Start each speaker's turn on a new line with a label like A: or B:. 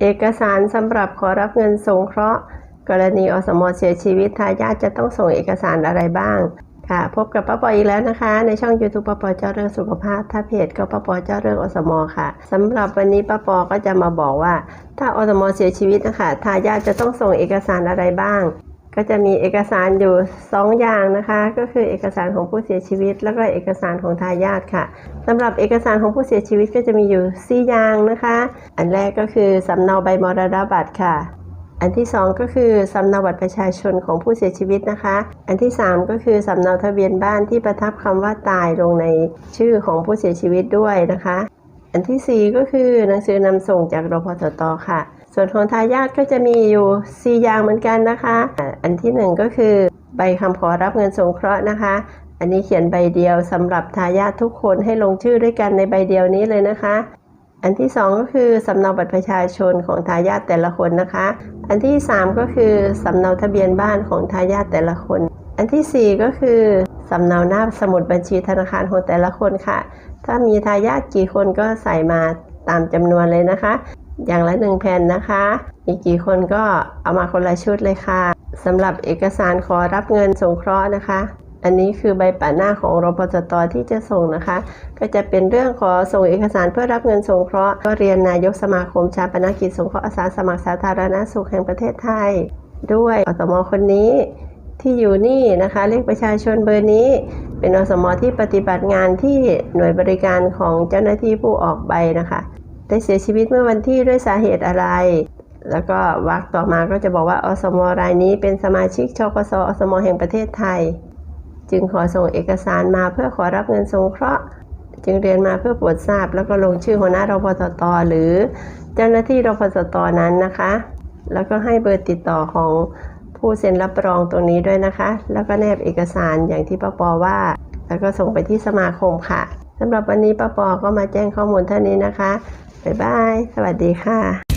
A: เอกสารสำหรับขอรับเงินสงเคราะห์ กรณีอสมเสียชีวิตทายาทจะต้องส่งเอกสารอะไรบ้างค่ะ พบกับป้าปออีกแล้วนะคะ ในช่อง YouTube ป้าปอเจ้าเรื่องสุขภาพ ถ้าเพจก็ป้าปอเจ้าเรื่องอสมค่ะสำหรับวันนี้ป้าปอก็จะมาบอกว่า ถ้าอสมเสียชีวิตนะคะทายาทจะต้องส่งเอกสารอะไรบ้าง ก็จะมีเอกสารอยู่ 2 อย่างนะคะ ก็คือเอกสารของผู้เสียชีวิต แล้วก็เอกสารของทายาทค่ะสำหรับเอกสารของผู้เสียชีวิตก็จะมีอยู่ 4 อย่างนะคะ อันแรกก็คือสำเนาใบมรณบัตรค่ะ อันที่ 2 ก็คือสำเนาบัตรประชาชนของผู้เสียชีวิตนะคะ อันที่ 3 ก็คือสำเนาทะเบียนบ้านที่ประทับคำว่าตายลงในชื่อของผู้เสียชีวิตด้วยนะคะ อันทีสี่4 ก็คือหนังสือนำส่งจากรพสตค่ะ ส่วนของทายาทก็จะมีอยู่ 4 อย่างเหมือนกันนะคะ อันทีหนึ่1 ก็คือใบคำขอรับเงินสงเคราะห์นะคะ อันนี้เขียนใบเดียวสำหรับทายาททุกคนให้ลงชื่อด้วยกันในใบเดียวนี้เลยนะคะ อันที่ 2 ก็คือสำเนาบัตรประชาชนของทายาทแต่ละคนนะคะ อันที่ 3 ก็คือสำเนาทะเบียนบ้านของทายาทแต่ละคน อันทีสี่4 ก็คือสำเนาหน้าสมุดบัญชีธนาคารของแต่ละคนค่ะ ถ้ามีทายาทกี่คนก็ใส่มาตามจำนวนเลยนะคะ อย่างละหนึ่งแผ่นนะคะ มีกี่คนก็เอามาคนละชุดเลยค่ะสำหรับเอกสารขอรับเงินสงเคราะห์นะคะ อันนี้คือใบป่าหน้าของรพสตที่จะส่งนะคะ ก็จะเป็นเรื่องขอส่งเอกสารเพื่อรับเงินสงเคราะห์ก็เรียนนายกสมาคมชาปนกิจสงเคราะห์อาสาสมัครสาธารณสุขแห่งประเทศไทย ด้วยอสมคนนี้ที่อยู่นี่นะคะเลขประชาชนเบอร์นี้ เป็นอสมที่ปฏิบัติงานที่หน่วยบริการของเจ้าหน้าที่ผู้ออกใบนะคะ ได้เสียชีวิตเมื่อวันที่ด้วยสาเหตุอะไร แล้วก็วรรคต่อมาก็จะบอกว่าอสมรายนี้เป็นสมาชิกชกสอสมแห่งประเทศไทย จึงขอส่งเอกสารมาเพื่อขอรับเงินสงเคราะห์ จึงเรียนมาเพื่อโปรดทราบ แล้วก็ลงชื่อหัวหน้ารพสตหรือ เจ้าหน้าที่รพสตนั้นนะคะ แล้วก็ให้เบอร์ติดต่อของผู้เซ็นรับรองตรงนี้ด้วยนะคะ แล้วก็แนบเอกสารอย่างที่ป้าปอว่า แล้วก็ส่งไปที่สมาคมค่ะสำหรับวันนี้ป้าปอก็มาแจ้งข้อมูลเท่านี้นะคะ บ๊ายบาย สวัสดีค่ะ